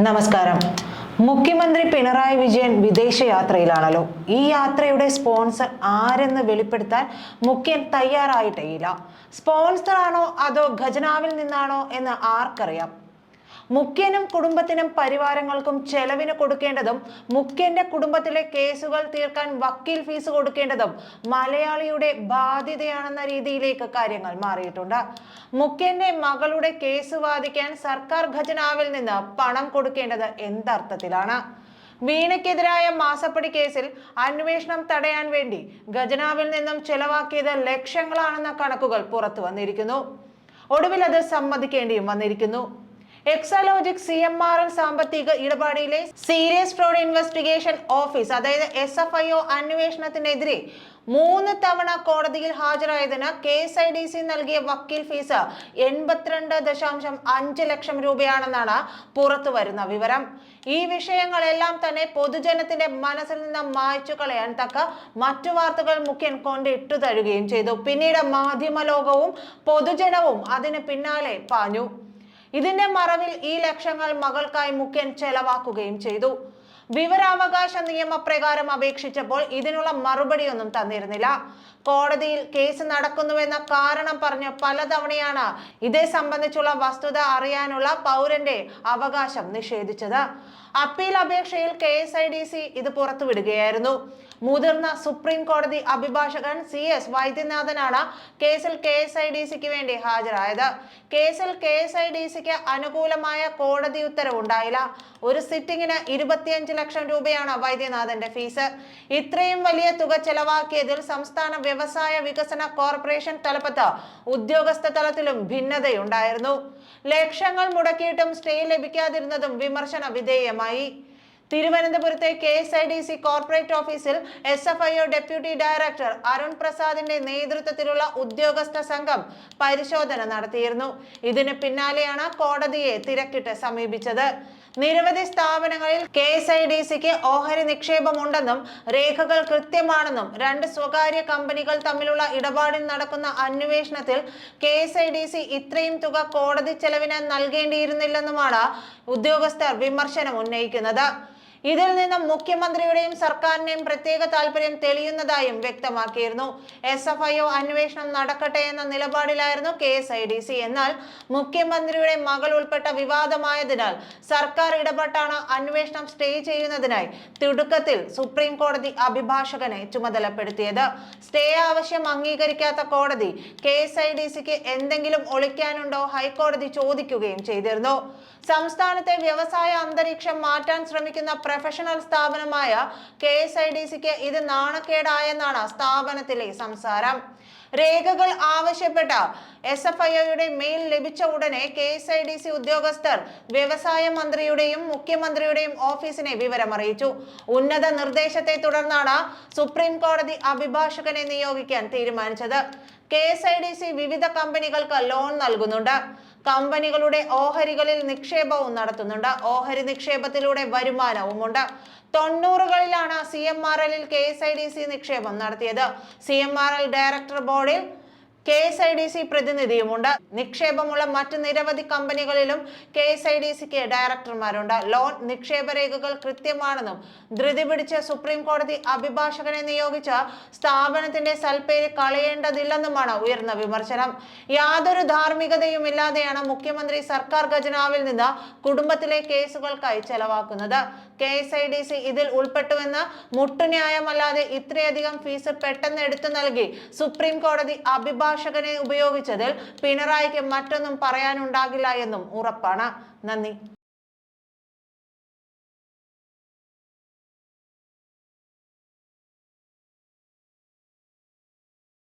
നമസ്കാരം. മുഖ്യമന്ത്രി പിണറായി വിജയൻ വിദേശ യാത്രയിലാണല്ലോ. ഈ യാത്രയുടെ സ്പോൺസർ ആരെന്ന് വെളിപ്പെടുത്താൻ മുഖ്യൻ തയ്യാറായിട്ടേയില്ല. സ്പോൺസറാണോ അതോ ഖജനാവിൽ നിന്നാണോ എന്ന് ആർക്കറിയാം. മുഖ്യനും കുടുംബത്തിനും പരിവാരങ്ങൾക്കും ചെലവിന് കൊടുക്കേണ്ടതും മുഖ്യന്റെ കുടുംബത്തിലെ കേസുകൾ തീർക്കാൻ വക്കീൽ ഫീസ് കൊടുക്കേണ്ടതും മലയാളിയുടെ ബാധ്യതയാണെന്ന രീതിയിലേക്ക് കാര്യങ്ങൾ മാറിയിട്ടുണ്ട്. മുഖ്യന്റെ മകളുടെ കേസ് വാദിക്കാൻ സർക്കാർ ഖജനാവിൽ നിന്ന് പണം കൊടുക്കേണ്ടത് എന്തർത്ഥത്തിലാണ്? വീണയ്ക്കെതിരായ മാസപ്പടി കേസിൽ അന്വേഷണം തടയാൻ വേണ്ടി ഖജനാവിൽ നിന്നും ചെലവാക്കിയത് ലക്ഷങ്ങളാണെന്ന കണക്കുകൾ പുറത്തു വന്നിരിക്കുന്നു. ഒടുവിൽ അത് സമ്മതിക്കേണ്ടിയും വന്നിരിക്കുന്നു. Exalogic C M R L സാമ്പത്തിക ഇടപാടിലെ സീരിയസ് ഫ്രോഡ് ഇൻവെസ്റ്റിഗേഷൻ ഓഫീസ് അതായത് എസ് എഫ് ഐ ഒ അന്വേഷണത്തിനെതിരെ മൂന്ന് തവണ കോടതിയിൽ ഹാജരായതിന് K S I D C നൽകിയ വക്കീൽ ഫീസ് എൺപത്തിരണ്ട് ദശാംശം അഞ്ച് ലക്ഷം രൂപയാണെന്നാണ് പുറത്തു വരുന്ന വിവരം. ഈ വിഷയങ്ങളെല്ലാം തന്നെ പൊതുജനത്തിന്റെ മനസ്സിൽ നിന്ന് മായ്ച്ചു കളയാൻ തക്ക മറ്റു വാർത്തകൾ മുഖ്യൻ കൊണ്ട് ഇട്ടു തരുകയും ചെയ്തു. പിന്നീട് മാധ്യമ ലോകവും പൊതുജനവും അതിന് പിന്നാലെ പാഞ്ഞു. ഇതിന്റെ മറവിൽ ഈ ലക്ഷങ്ങൾ മകൾക്കായി മുഖ്യൻ ചെലവാക്കുകയും ചെയ്തു. വിവരാവകാശ നിയമപ്രകാരം അപേക്ഷിച്ചപ്പോൾ ഇതിനുള്ള മറുപടിയൊന്നും തന്നിരുന്നില്ല. കോടതിയിൽ കേസ് നടക്കുന്നുവെന്ന കാരണം പറഞ്ഞ് പലതവണയാണ് ഇതേ സംബന്ധിച്ചുള്ള വസ്തുത അറിയാനുള്ള പൗരന്റെ അവകാശം നിഷേധിച്ചത്. അപ്പീൽ അപേക്ഷയിൽ K S I D C ഇത് പുറത്തുവിടുകയായിരുന്നു. മുതിർന്ന സുപ്രീം കോടതി അഭിഭാഷകൻ സി എസ് വൈദ്യനാഥനാണ് കേസിൽ കെ എസ് ഐ ഡി സിക്ക് വേണ്ടി ഹാജരായത്. കേസിൽ കെ എസ് ഐ ഡി സിക്ക് അനുകൂലമായ കോടതി ഉത്തരവുണ്ടായില്ല ഒരു സിറ്റിംഗിന് ഇരുപത്തിയഞ്ച് ലക്ഷം രൂപയാണ് വൈദ്യനാഥന്റെ ഫീസ്. ഇത്രയും വലിയ തുക ചെലവാക്കിയതിൽ സംസ്ഥാന വ്യവസായ വികസന കോർപ്പറേഷൻ തലപ്പത്ത് ഉദ്യോഗസ്ഥ തലത്തിലും ഭിന്നതയുണ്ടായിരുന്നു. ലക്ഷങ്ങൾ മുടക്കിയിട്ടും സ്റ്റേ ലഭിക്കാതിരുന്നതും വിമർശന വിധേയമായി. തിരുവനന്തപുരത്തെ K S I D C corporate ഓഫീസിൽ S F I O deputy director Arun പ്രസാദിന്റെ നേതൃത്വത്തിലുള്ള ഉദ്യോഗസ്ഥ സംഘം പരിശോധന നടത്തിയിരുന്നു. ഇതിന് പിന്നാലെയാണ് കോടതിയെ തിരക്കിട്ട് സമീപിച്ചത്. നിരവധി സ്ഥാപനങ്ങളിൽ കെ എസ് ഐ ഡി സിക്ക് ഓഹരി നിക്ഷേപമുണ്ടെന്നും രേഖകൾ കൃത്യമാണെന്നും രണ്ട് സ്വകാര്യ കമ്പനികൾ തമ്മിലുള്ള ഇടപാടിൽ നടക്കുന്ന അന്വേഷണത്തിൽ K S I D C ഇത്രയും തുക കോടതി ചെലവിന് നൽകേണ്ടിയിരുന്നില്ലെന്നുമാണ് ഉദ്യോഗസ്ഥർ വിമർശനം ഉന്നയിക്കുന്നത്. ഇതിൽ നിന്നും മുഖ്യമന്ത്രിയുടെയും സർക്കാരിന്റെയും പ്രത്യേക താല്പര്യം തെളിയുന്നതായും വ്യക്തമാക്കിയിരുന്നു. എസ് എഫ് ഐ ഒ അന്വേഷണം നടക്കട്ടെ എന്ന നിലപാടിലായിരുന്നു K S I D C എന്നാൽ മുഖ്യമന്ത്രിയുടെ മകൾ ഉൾപ്പെട്ട വിവാദമായതിനാൽ സർക്കാർ ഇടപെട്ടാണ് അന്വേഷണം സ്റ്റേ ചെയ്യുന്നതിനായി തിടുക്കത്തിൽ സുപ്രീം കോടതി അഭിഭാഷകനെ ചുമതലപ്പെടുത്തിയത്. സ്റ്റേ ആവശ്യം അംഗീകരിക്കാത്ത കോടതി കെ എസ് ഐ ഡി സിക്ക് എന്തെങ്കിലും ഒളിക്കാനുണ്ടോ ഹൈക്കോടതി ചോദിക്കുകയും ചെയ്തിരുന്നു. സംസ്ഥാനത്തെ വ്യവസായ അന്തരീക്ഷം മാറ്റാൻ ശ്രമിക്കുന്ന പ്രൊഫഷണൽ സ്ഥാപനമായ കെ എസ് ഐ ഡി സിക്ക് ഇത് നാണക്കേടായെന്നാണ് സ്ഥാപനത്തിലെ സംസാരം. രേഖകൾ ആവശ്യപ്പെട്ട എസ് എഫ് ഐ ഒയുടെ മെയിൽ ലഭിച്ച ഉടനെ K S I D C ഉദ്യോഗസ്ഥർ വ്യവസായ മന്ത്രിയുടെയും മുഖ്യമന്ത്രിയുടെയും ഓഫീസിനെ വിവരമറിയിച്ചു. ഉന്നത നിർദ്ദേശത്തെ തുടർന്നാണ് സുപ്രീം കോടതി അഭിഭാഷകനെ നിയോഗിക്കാൻ തീരുമാനിച്ചത്. K S I D C വിവിധ കമ്പനികൾക്ക് ലോൺ നൽകുന്നുണ്ട്. കമ്പനികളുടെ ഓഹരികളിൽ നിക്ഷേപവും നടത്തുന്നുണ്ട്. ഓഹരി നിക്ഷേപത്തിലൂടെ വരുമാനവുമുണ്ട്. തൊണ്ണൂറുകളിലാണ് സി എം ആർ എല്ലിൽ K S I D C നിക്ഷേപം നടത്തിയത്. C M R L director ബോർഡിൽ K S I D C പ്രതിനിധിയുമുണ്ട്. നിക്ഷേപമുള്ള മറ്റ് നിരവധി കമ്പനികളിലും കെ എസ് ഐ ഡി സിക്ക് ഡയറക്ടർമാരുണ്ട്. ലോൺ നിക്ഷേപ രേഖകൾ കൃത്യമാണെന്നും ധൃതി പിടിച്ച് സുപ്രീം കോടതി അഭിഭാഷകനെ നിയോഗിച്ച സ്ഥാപനത്തിന്റെ സൽപ്പേര് കളയേണ്ടതില്ലെന്നുമാണ് ഉയർന്ന വിമർശനം. യാതൊരു ധാർമ്മികതയും ഇല്ലാതെയാണ് മുഖ്യമന്ത്രി സർക്കാർ ഖജനാവിൽ നിന്ന് കുടുംബത്തിലെ കേസുകൾക്കായി ചെലവാക്കുന്നത്. K S I D C ഇതിൽ ഉൾപ്പെട്ടുവെന്ന് മുട്ടുന്യായമല്ലാതെ ഇത്രയധികം ഫീസ് പെട്ടെന്ന് എടുത്തു നൽകി സുപ്രീം കോടതി അഭിഭാഷകനെ ഉപയോഗിച്ചതിൽ പിണറായിക്ക് മറ്റൊന്നും പറയാനുണ്ടാകില്ല എന്നും ഉറപ്പാണ്. നന്ദി.